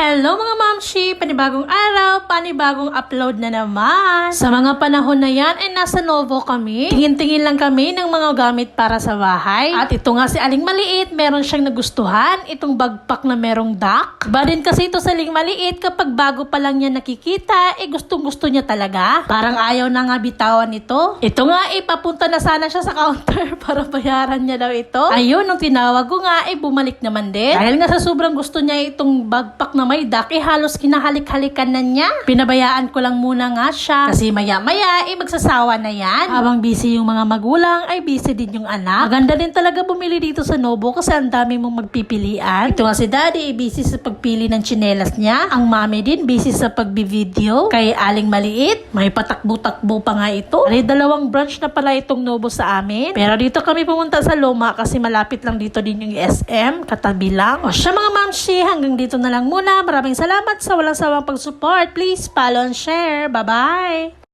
Hello mga mamshi! Panibagong araw, panibagong upload na naman. Sa mga panahon na yan ay nasa Novo kami. Tingin-tingin lang kami ng mga gamit para sa bahay. At ito nga si Aling Maliit, meron siyang nagustuhan. Itong bagpak na merong duck. Iba din kasi ito sa Aling Maliit kapag bago pa lang niya nakikita, eh gustong gusto niya talaga. Parang ayaw na nga bitawan ito. Ito nga eh, na sana siya sa counter para bayaran niya daw ito. Ayun, nung tinawag ko nga, eh bumalik naman din. Dahil nga sa sobrang gusto niya itong bagpak na may duck, eh halos kinahalik-halikan na niya. Pinabayaan ko lang muna nga siya. Kasi maya-maya, eh magsasawa na yan. Habang busy yung mga magulang, ay busy din yung anak. Maganda din talaga bumili dito sa Nobo kasi ang dami mong magpipilian. Ito nga si daddy, eh, busy sa pagpili ng tsinelas niya. Ang mami din, busy sa pagbi-video. Kay Aling Maliit, may patakbo-takbo pa nga ito. May dalawang branch na pala itong Nobo sa amin. Pero dito kami pumunta sa Loma kasi malapit lang dito din yung SM, katabi lang. O siya mga mamshi, hanggang dito na lang muna. Maraming salamat sa walang sawang pag-support. Please follow and share. Bye-bye!